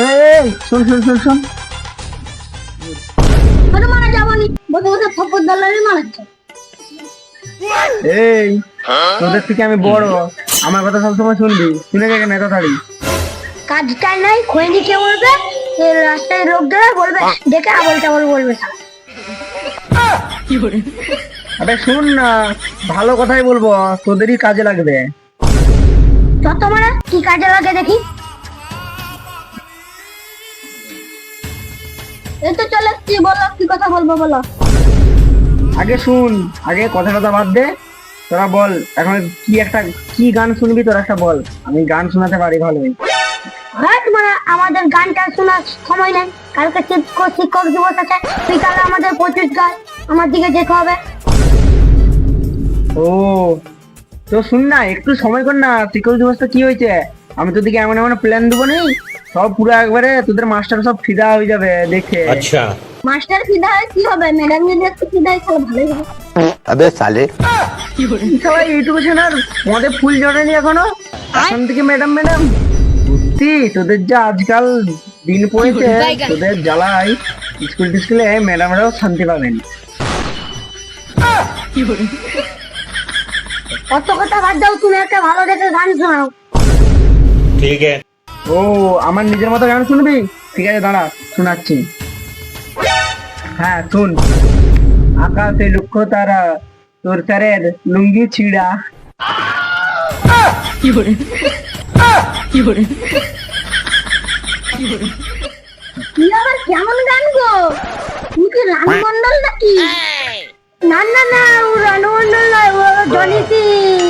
এই, এই, শোন শোন শোন শোন। মারা যাবনি বসে বসে থপ্পর দালালি মারাচ্ছে এই তোদের থেকে আমি বড়। আমার কথা সবসময় শুনবি। শুনে যাকে নেতা থাড়ি কাজটাই নাই খোঁজে কে বলবে? রাস্তায় লোক ধরে বলবে দেখে আবল টাবল বলবে শালা। আরে শুন না ভালো কথাই বলব তোদেরই কাজে লাগবে যত মানে কি কাজে লাগে দেখি এই তো চলে এসছি বলো কি কথা বলব বলো আগে শুন আগে কথা কথা বাদ দে তোরা বল এখন কি একটা কি গান শুনবি তোরা একটা বল আমি গান শোনাতে পারি ভালোই হ্যাঁ মানে আমাদের গানটা শোনার সময় নেই কালকে শিক্ষক শিক্ষক দিবস আছে বিকালে আমাদের প্রচুর গান আমার দিকে যেতে হবে ও তো শুন না একটু সময় কর না সিকিউরিটি ব্যবস্থা কি হয়েছে? আমি তোদেরকে এমন এমন প্ল্যান দেবো নেই সব পুরো একবারে তোদের মাস্টার সব ফিদা হয়ে যাবে দেখে। আচ্ছা। মাস্টার ফিদা হয় কি হবে? ম্যাডাম যদি একটু ফিদা হয় তাহলে ভালোই হবে আবে সালে। সবাই ইউটিউব চ্যানেল মধ্যে ফুল জড়েনি এখনও? এখন থেকে ম্যাডাম ম্যাডাম সত্যি তোদের যা আজকাল দিন পড়েছে তোদের জ্বালাই স্কুল টিস্কুলে ম্যাডামরাও শান্তি পাবেন। কি বলি অত কথা বাদ দাও তুমি ভালো দেখে গান শোনাও। ঠিক ও আমার নিজের মতো গান শুনবি? ঠিক আছে দাঁড়া শোনাচ্ছি। হ্যাঁ শুন। আকাশে লক্ষ্য তারা তোর চারের লুঙ্গি ছিঁড়া। কি করে কি করে কি আবার কেমন গান গো? তুমি কি রাম মন্ডল নাকি? না না না ও রানু নয় ও জনি সিং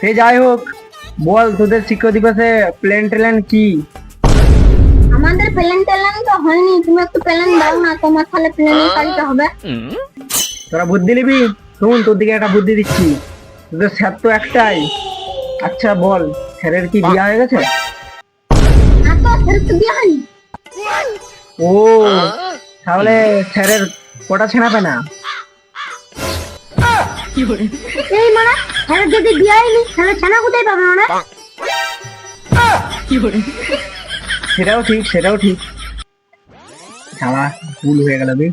সে যাই হোক বল তোদের শিক্ষক দিবসে প্লেন ট্রেন কি? আমাদের প্লেন টেলেন তো হয়নি তুমি একটু প্লেন দাও না তোমার তাহলে প্লেন কাটতে হবে। তোরা বুদ্ধি নিবি? শুন তোর দিকে একটা বুদ্ধি দিচ্ছি। তোদের স্যার তো একটাই। আচ্ছা বল স্যারের কি বিয়ে হয়ে গেছে? না তো তো বিয়ে হয়নি? ও তাহলে স্যারের কটা ছেনা পেনা এই মানে হ্যাঁ যদি বিয়ে হয়নি তাহলে ছানা কোথায় পাবে মানে সেটাও ঠিক সেটাও ঠিক। ছাড়া ভুল হয়ে গেল বে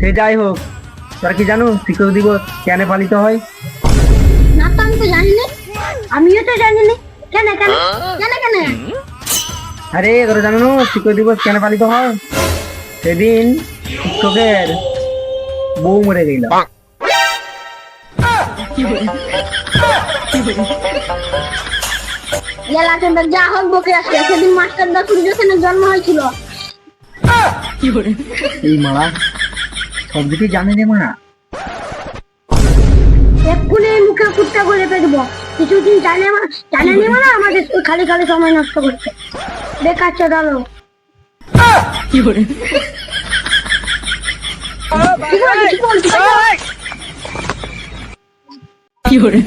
সে যাই হোক তোরা কি জানো শিক্ষক দিবস কেন পালিত হয়? না তো আমি তো জানি না আমিও তো জানি না কেন? কেন কেন? কেন আরে তোরা জানো শিক্ষক দিবস কেন পালিত হয়? সেদিন শিক্ষকের বউ মরে গেল। যা হোক বকে সেদিন জন্ম হয়েছিল। এই মারা সব কিছুই জানে রে মারা এক্ষুনি মুখে করে কিছুদিন জানে মা- জানে নি আমাদের খালি খালি সময় নষ্ট করছে। বেকার চোদালো ঠিক আছে,